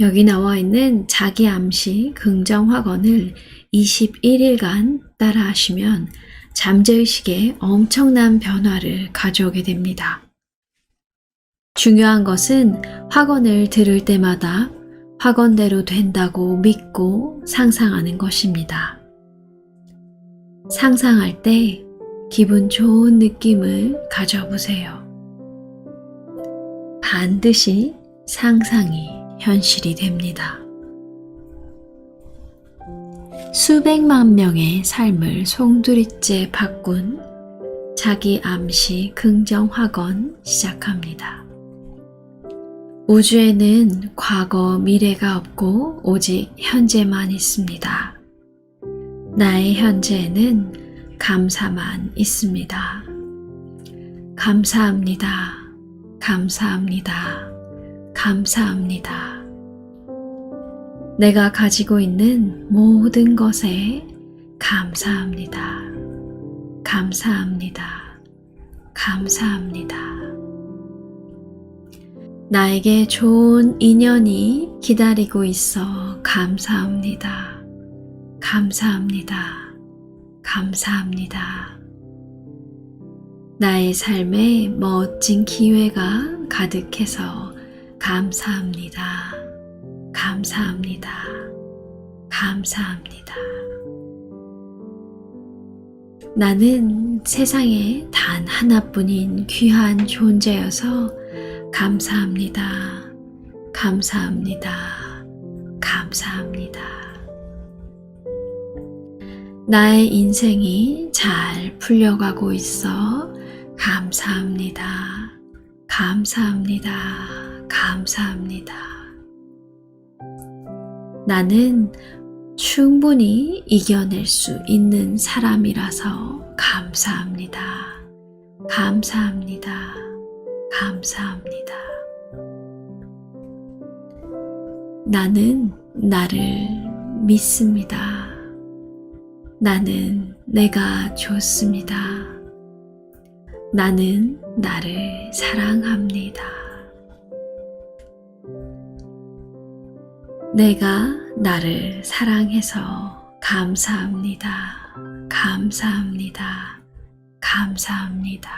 여기 나와 있는 자기 암시 긍정 확언을 21일간 따라 하시면 잠재의식에 엄청난 변화를 가져오게 됩니다. 중요한 것은 확언을 들을 때마다 확언대로 된다고 믿고 상상하는 것입니다. 상상할 때 기분 좋은 느낌을 가져보세요. 반드시 상상이 현실이 됩니다. 수백만 명의 삶을 송두리째 바꾼 자기 암시 긍정 확언 시작합니다. 우주에는 과거, 미래가 없고 오직 현재만 있습니다. 나의 현재에는 감사만 있습니다. 감사합니다. 감사합니다. 감사합니다. 내가 가지고 있는 모든 것에 감사합니다. 감사합니다. 감사합니다. 나에게 좋은 인연이 기다리고 있어 감사합니다. 감사합니다. 감사합니다. 나의 삶에 멋진 기회가 가득해서 감사합니다. 감사합니다. 감사합니다. 나는 세상에 단 하나뿐인 귀한 존재여서 감사합니다. 감사합니다. 감사합니다. 나의 인생이 잘 풀려가고 있어 감사합니다. 감사합니다. 감사합니다. 나는 충분히 이겨낼 수 있는 사람이라서 감사합니다. 감사합니다. 감사합니다. 나는 나를 믿습니다. 나는 내가 좋습니다. 나는 나를 사랑합니다. 내가 나를 사랑해서 감사합니다. 감사합니다. 감사합니다.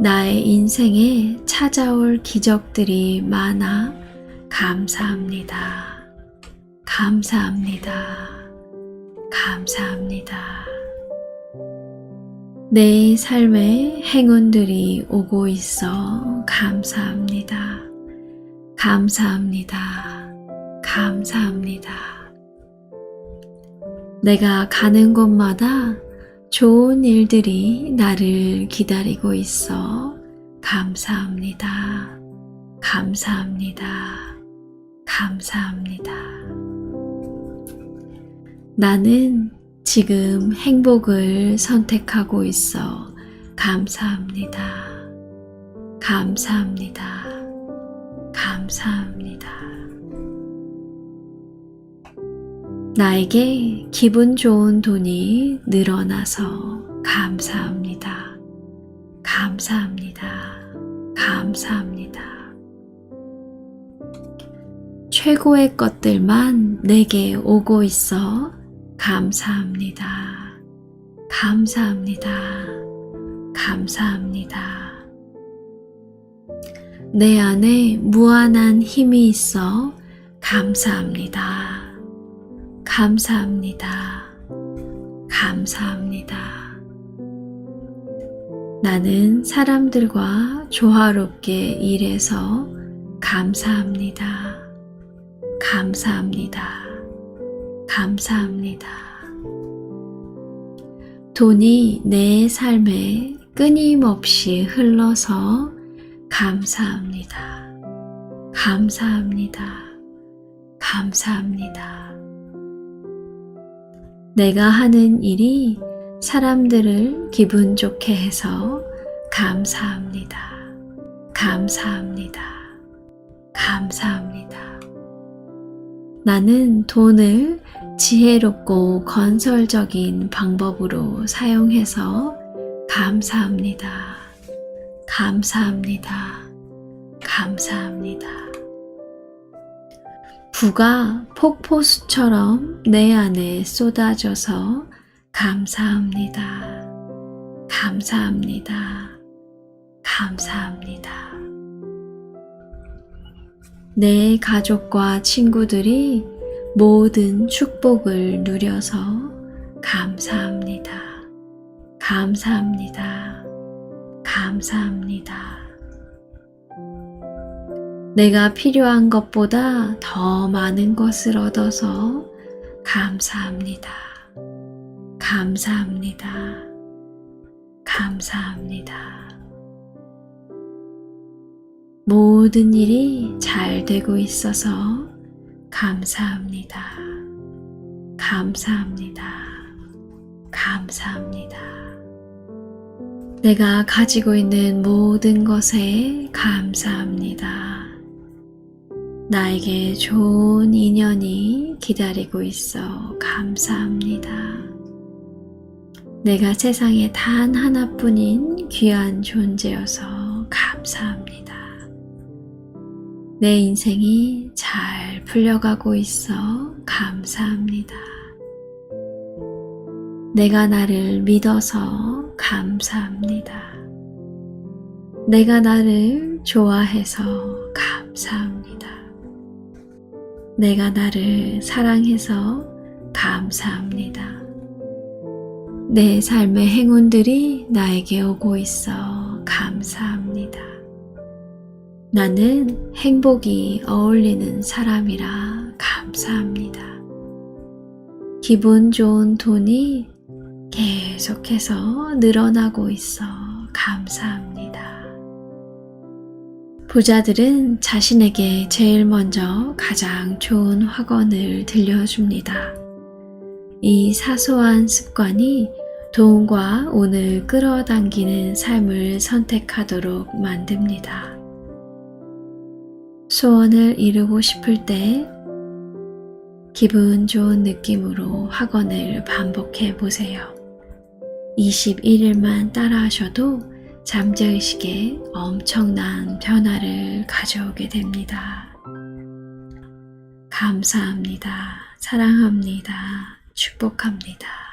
나의 인생에 찾아올 기적들이 많아 감사합니다. 감사합니다. 감사합니다. 내 삶에 행운들이 오고 있어 감사합니다. 감사합니다. 감사합니다. 내가 가는 곳마다 좋은 일들이 나를 기다리고 있어 감사합니다. 감사합니다. 감사합니다. 나는 지금 행복을 선택하고 있어 감사합니다. 감사합니다. 감사합니다. 나에게 기분 좋은 돈이 늘어나서 감사합니다. 감사합니다. 감사합니다. 최고의 것들만 내게 오고 있어 감사합니다. 감사합니다. 감사합니다. 내 안에 무한한 힘이 있어 감사합니다. 감사합니다. 감사합니다. 나는 사람들과 조화롭게 일해서 감사합니다. 감사합니다. 감사합니다. 돈이 내 삶에 끊임없이 흘러서 감사합니다. 감사합니다. 감사합니다. 내가 하는 일이 사람들을 기분 좋게 해서 감사합니다. 감사합니다. 감사합니다. 나는 돈을 지혜롭고 건설적인 방법으로 사용해서 감사합니다. 감사합니다. 감사합니다. 부가 폭포수처럼 내 안에 쏟아져서 감사합니다. 감사합니다. 감사합니다. 내 가족과 친구들이 모든 축복을 누려서 감사합니다. 감사합니다. 감사합니다. 내가 필요한 것보다 더 많은 것을 얻어서 감사합니다. 감사합니다. 감사합니다. 모든 일이 잘 되고 있어서 감사합니다. 감사합니다. 감사합니다. 내가 가지고 있는 모든 것에 감사합니다. 나에게 좋은 인연이 기다리고 있어 감사합니다. 내가 세상에 단 하나뿐인 귀한 존재여서 감사합니다. 내 인생이 잘 풀려가고 있어 감사합니다. 내가 나를 믿어서 감사합니다. 내가 나를 좋아해서 감사합니다. 내가 나를 사랑해서 감사합니다. 내 삶의 행운들이 나에게 오고 있어 감사합니다. 나는 행복이 어울리는 사람이라 감사합니다. 기분 좋은 돈이 계속해서 늘어나고 있어 감사합니다. 부자들은 자신에게 제일 먼저 가장 좋은 학원을 들려줍니다. 이 사소한 습관이 돈과 운을 끌어당기는 삶을 선택하도록 만듭니다. 소원을 이루고 싶을 때 기분 좋은 느낌으로 학원을 반복해 보세요. 21일만 따라 하셔도 잠재의식에 엄청난 변화를 가져오게 됩니다. 감사합니다. 사랑합니다. 축복합니다.